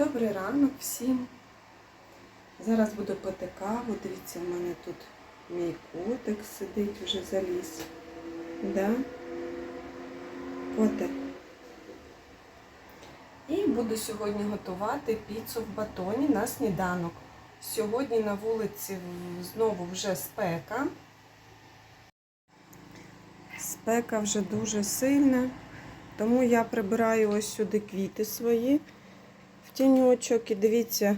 Добрий ранок всім. Зараз буду пити каву. Дивіться, в мене тут мій котик сидить, вже заліз. Да? Котик. І буду сьогодні готувати піцу в батоні на сніданок. Сьогодні на вулиці знову вже спека. Спека вже дуже сильна, тому я прибираю ось сюди квіти свої в тіньочок. І дивіться,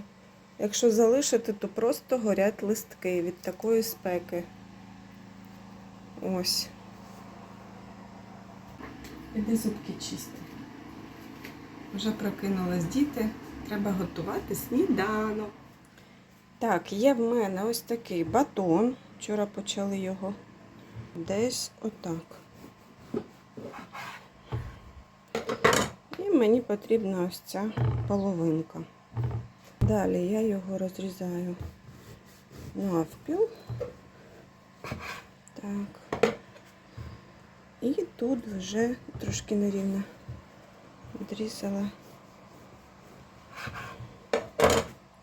якщо залишити, то просто горять листки від такої спеки. Ось. Іди зубки чисти. Вже прокинулись діти. Треба готувати сніданок. Так, є в мене ось такий батон. Вчора почали його. Десь отак. Мені потрібна ось ця половинка. Далі я його розрізаю навпіл. Так. І тут вже трошки нерівно відрізала.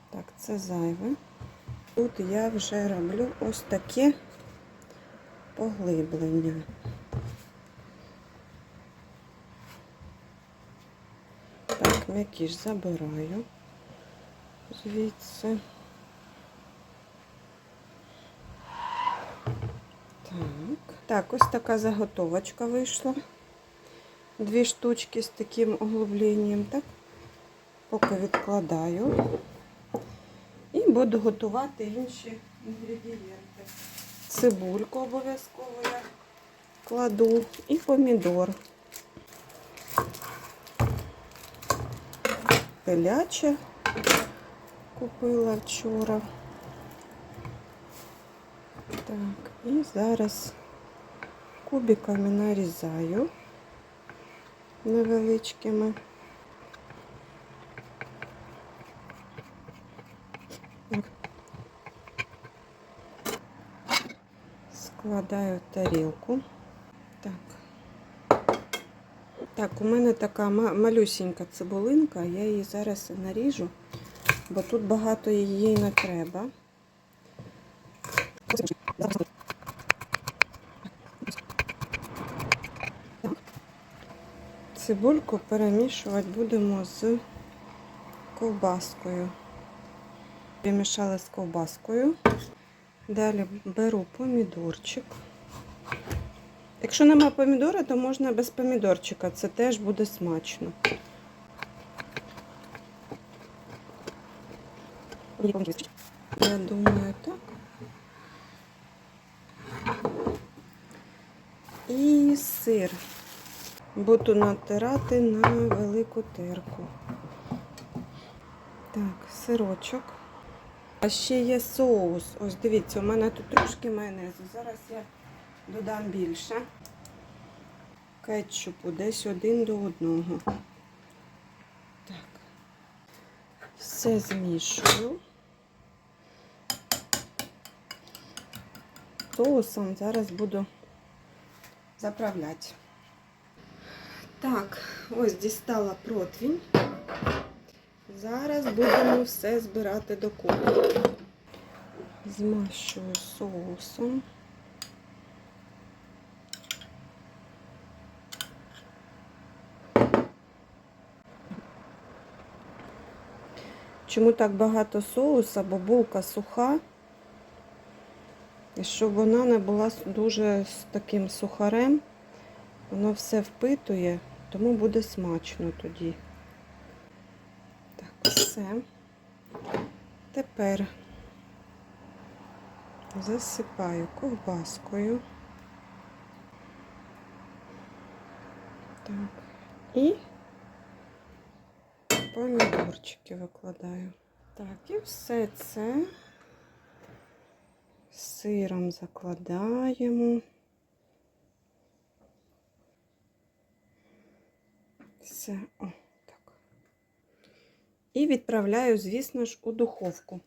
Так, це зайве. Тут я вже роблю ось таке поглиблення. Так, м'якіш забираю звідси. Так. Так, ось така заготовочка вийшла. Дві штучки з таким углубленням, так? Поки відкладаю. І буду готувати інші інгредієнти. Цибульку обов'язково я кладу і помідор. Теляче купила вчора. Так, і зараз кубиками нарізаю невеличкими. Так. Складаю в тарілку. Так. Так, у мене така ма- малюсінька цибулинка, я її зараз наріжу, бо тут багато її не треба. Цибульку перемішувати будемо з ковбаскою. Перемішали з ковбаскою. Далі беру помідорчик. Якщо нема помідора, то можна без помідорчика. Це теж буде смачно. Я думаю, так. І сир. Буду натирати на велику терку. Так, сирочок. А ще є соус. Ось дивіться, у мене тут трошки майонезу. Зараз я додам більше. Кетчупу десь один до одного. Так. Все змішую. Соусом зараз буду заправляти. Так, ось дістала противень. Зараз будемо все збирати докупи. Змащую соусом. Чому так багато соуса, бо булка суха, і щоб вона не була дуже з таким сухарем, воно все впитує, тому буде смачно тоді. Так, все. Тепер засипаю ковбаскою. Так. І помідорчики викладаю. Так, і все це сиром закладаємо. Все, о, так. І відправляю, звісно ж, у духовку.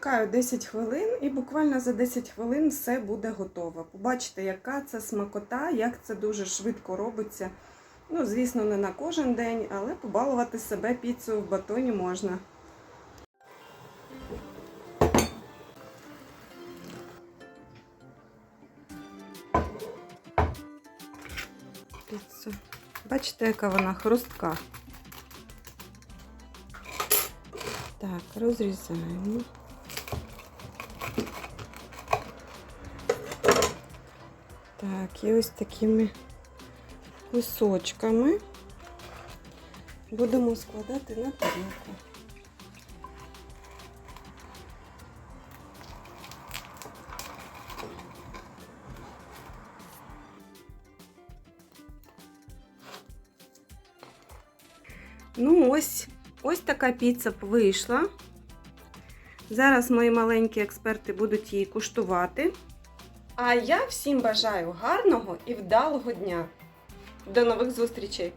Чекаю 10 хвилин і буквально за 10 хвилин все буде готово. Побачите, яка це смакота, як це дуже швидко робиться. Ну, звісно, не на кожен день, але побалувати себе піцею в батоні можна. Піца. Бачите, яка вона хрустка. Так, розрізаємо. Так, і ось такими кусочками будемо складати на тарілку. Ну, ось, ось така піца вийшла. Зараз мої маленькі експерти будуть її куштувати. А я всім бажаю гарного і вдалого дня. До нових зустрічей!